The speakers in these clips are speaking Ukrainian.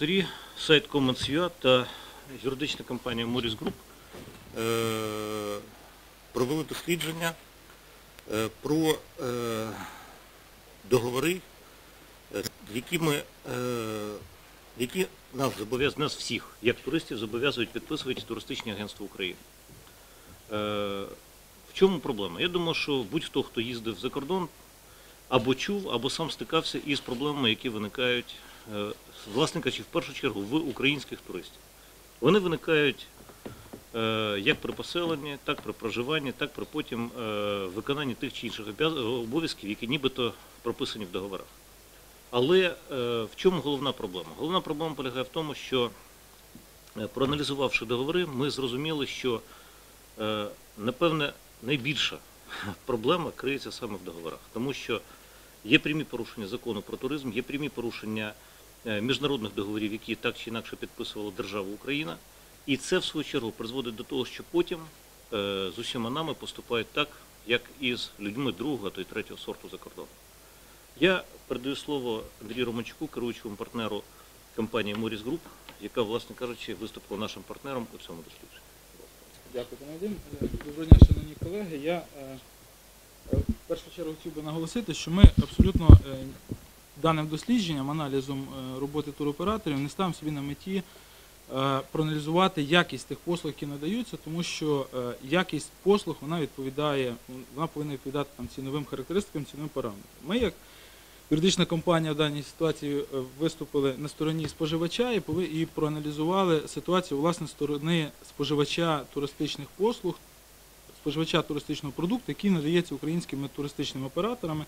Авторі сайт Commons.ua та юридична компанія Morris Group е, провели дослідження е, про е, договори, які, ми, які нас зобов'язують, нас всіх, як туристів, зобов'язують підписувати туристичні агентства України. В чому проблема? Я думаю, що будь-хто, хто їздив за кордон, або чув, або сам стикався із проблемами, які виникають, е, власне кажучи, в першу чергу в українських туристів. Вони виникають е, як при поселенні, так при проживанні, так при потім е, виконанні тих чи інших обов'язків, які нібито прописані в договорах. Але в чому головна проблема? Головна проблема полягає в тому, що проаналізувавши договори, ми зрозуміли, що напевне найбільша проблема криється саме в договорах, тому що є прямі порушення закону про туризм, є прямі порушення е, міжнародних договорів, які так чи інакше підписувала держава Україна, і це в свою чергу призводить до того, що потім е, з усіма нами поступають так, як і з людьми другого, а то й третього сорту за кордоном. Я передаю слово Андрію Романчуку, керуючому партнеру компанії Morris Group, яка, власне кажучи, виступила нашим партнером у цьому дослідженні. Дякую, пане Вадим. Доброго дня, шановні колеги. Я е, першу чергу хотів би наголосити, що ми абсолютно е, даним дослідженням, аналізом е, роботи туроператорів не ставимо собі на меті е, проаналізувати якість тих послуг, які надаються, тому що якість послуг вона відповідає, вона повинна відповідати там ціновим характеристикам, ціновим параметрам. Ми як юридична компанія в даній ситуації виступили на стороні споживача і і проаналізували ситуацію власне сторони споживача туристичних послуг, споживача туристичного продукту, який надається українськими туристичними операторами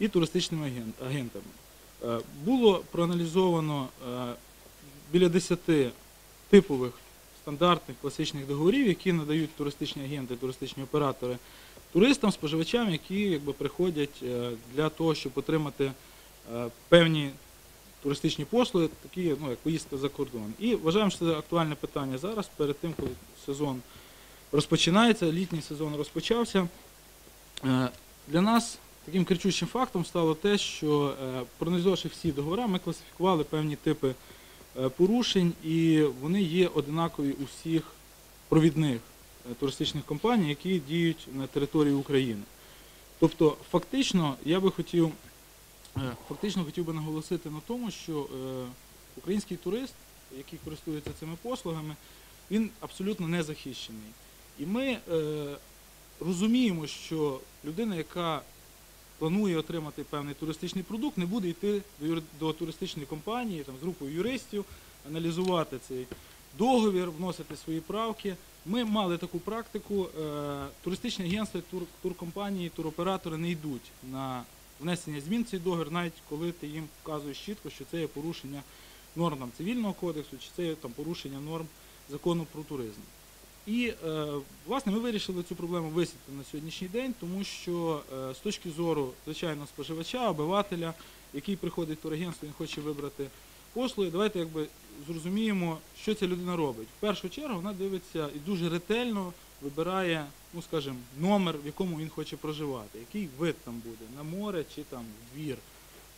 і туристичними аген- агентами. Е, Було проаналізовано е, біля 10 типових стандартних класичних договорів, які надають туристичні агенти, туристичні оператори туристам, споживачам, які якби, приходять е, для того, щоб отримати певні туристичні послуги, такі ну, як поїздка за кордон. І вважаємо, що це актуальне питання зараз, перед тим, коли сезон розпочинається, літній сезон розпочався. Е, Для нас таким кричущим фактом стало те, що е, проаналізувавши всі договори, ми класифікували певні типи е, порушень, і вони є одинакові у всіх провідних туристичних компаній, які діють на території України. Тобто, фактично, я би хотів, фактично хотів би наголосити на тому, що український турист, який користується цими послугами, він абсолютно не захищений. І ми е, розуміємо, що людина, яка планує отримати певний туристичний продукт, не буде йти до, до туристичної компанії там, з групою юристів, аналізувати цей договір, вносити свої правки. Ми мали таку практику. Е, туристичні агентства, тур, туркомпанії, туроператори не йдуть на внесення змін в цей договір, навіть коли ти їм вказуєш чітко, що це є порушення норм там, цивільного кодексу, чи це є там, порушення норм закону про туризм. І е, власне ми вирішили цю проблему висвітлити на сьогоднішній день, тому що е, з точки зору звичайно споживача, обивателя, який приходить в турагентство, він хоче вибрати послуги. Давайте якби зрозуміємо, що ця людина робить. В першу чергу вона дивиться і дуже ретельно вибирає, ну скажімо, номер, в якому він хоче проживати, який вид там буде, на море чи там двір,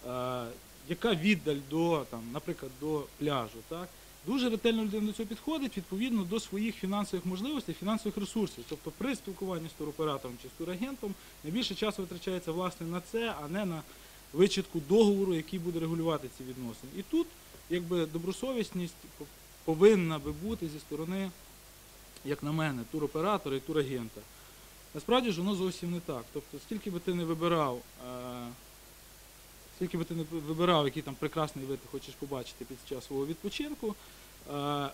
е, яка віддаль до там, наприклад, до пляжу. Так? Дуже ретельно людина до цього підходить відповідно до своїх фінансових можливостей, фінансових ресурсів. Тобто при спілкуванні з туроператором чи з турагентом найбільше часу витрачається власне на це, а не на вичитку договору, який буде регулювати ці відносини. І тут якби добросовісність повинна би бути зі сторони, як на мене, туроператора і турагента. Насправді ж воно зовсім не так. Тобто, скільки би ти не вибирав, е, скільки би ти не вибирав, який там прекрасний вид ти хочеш побачити під час свого відпочинку, е,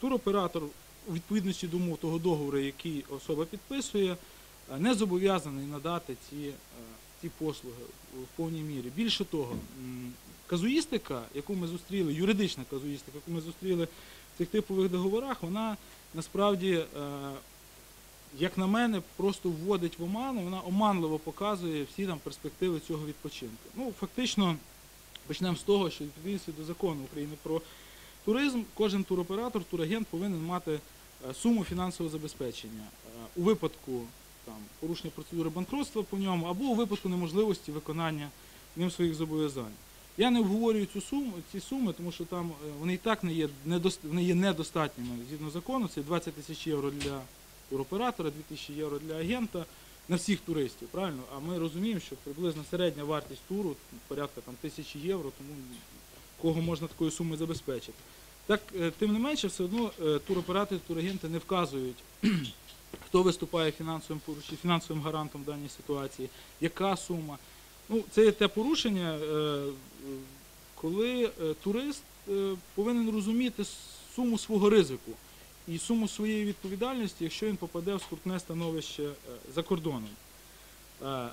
туроператор у відповідності до умов того договору, який особа підписує, е, не зобов'язаний надати ці, е, ці послуги в повній мірі. Більше того, казуїстика, яку ми зустріли, юридична казуїстика, яку ми зустріли в цих типових договорах, вона насправді, як на мене, просто вводить в оману, вона оманливо показує всі там перспективи цього відпочинку. Ну, фактично, почнемо з того, що відповідності до закону України про туризм, кожен туроператор, турагент повинен мати е, суму фінансового забезпечення Е, у випадку там, порушення процедури банкрутства по ньому, або у випадку неможливості виконання ним своїх зобов'язань. Я не обговорюю цю суму, ці суми, тому що там е, вони і так не є, недос- вони є недостатніми згідно закону. Це 20 тисяч євро для туроператора, 2 тисячі євро для агента на всіх туристів, правильно? А ми розуміємо, що приблизно середня вартість туру порядка там тисячі євро, тому кого можна такою сумою забезпечити. Так, е, тим не менше, все одно е, туроператори, турагенти не вказують, хто виступає фінансовим фінансовим гарантом в даній ситуації, яка сума. Ну, це є те порушення, е, коли турист повинен розуміти суму свого ризику і суму своєї відповідальності, якщо він попаде в скрутне становище е, за кордоном. Е,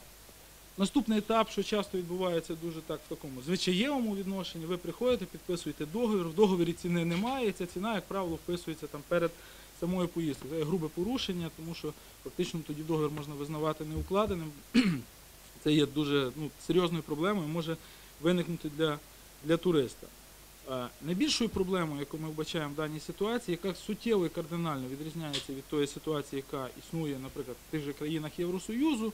Наступний етап, що часто відбувається дуже так в такому звичаєвому відношенні, ви приходите, підписуєте договір, в договірі ціни немає, і ця ціна, як правило, вписується там перед самою поїздкою. Це грубе порушення, тому що фактично тоді договір можна визнавати неукладеним. Це є дуже ну, серйозною проблемою, може виникнути для, для туриста. Е, Найбільшою проблемою, яку ми вбачаємо в даній ситуації, яка суттєво і кардинально відрізняється від тої ситуації, яка існує, наприклад, в тих же країнах Євросоюзу,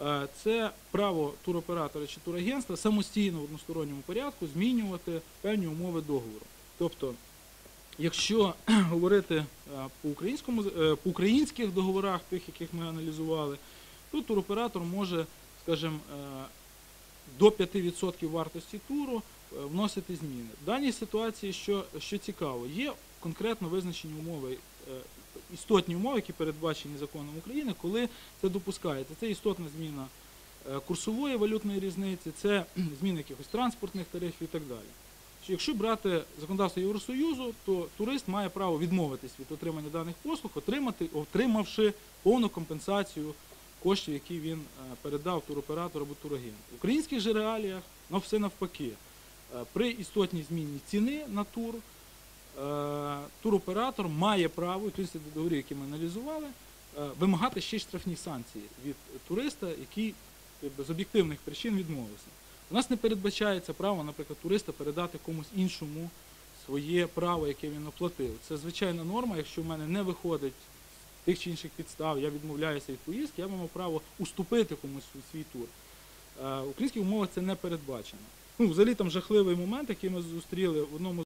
е, це право туроператора чи турагентства самостійно в односторонньому порядку змінювати певні умови договору. Тобто, якщо говорити е, по, українському, по українських договорах, тих, яких ми аналізували, то туроператор може, скажімо, до 5% вартості туру вносити зміни. В даній ситуації, що, що цікаво, є конкретно визначені умови, е, істотні умови, які передбачені законом України, коли це допускається. Це істотна зміна е, курсової валютної різниці, це зміна якихось транспортних тарифів і так далі. Якщо брати законодавство Євросоюзу, то турист має право відмовитись від отримання даних послуг, отримати, отримавши повну компенсацію коштів, які він е, передав туроператору або турагенту. В українських же реаліях ну, все навпаки. Е, При істотній зміні ціни на тур е, туроператор має право, тут договорів, які ми аналізували, е, вимагати ще штрафні санкції від туриста, який з об'єктивних причин відмовився. У нас не передбачається право, наприклад, туриста передати комусь іншому своє право, яке він оплатив. Це звичайна норма, якщо в мене не виходить тих чи інших підстав, я відмовляюся від поїздки, я маю право уступити комусь свій- свій тур. В українських умовах це не передбачено. Ну, взагалі там жахливий момент, який ми зустріли в одному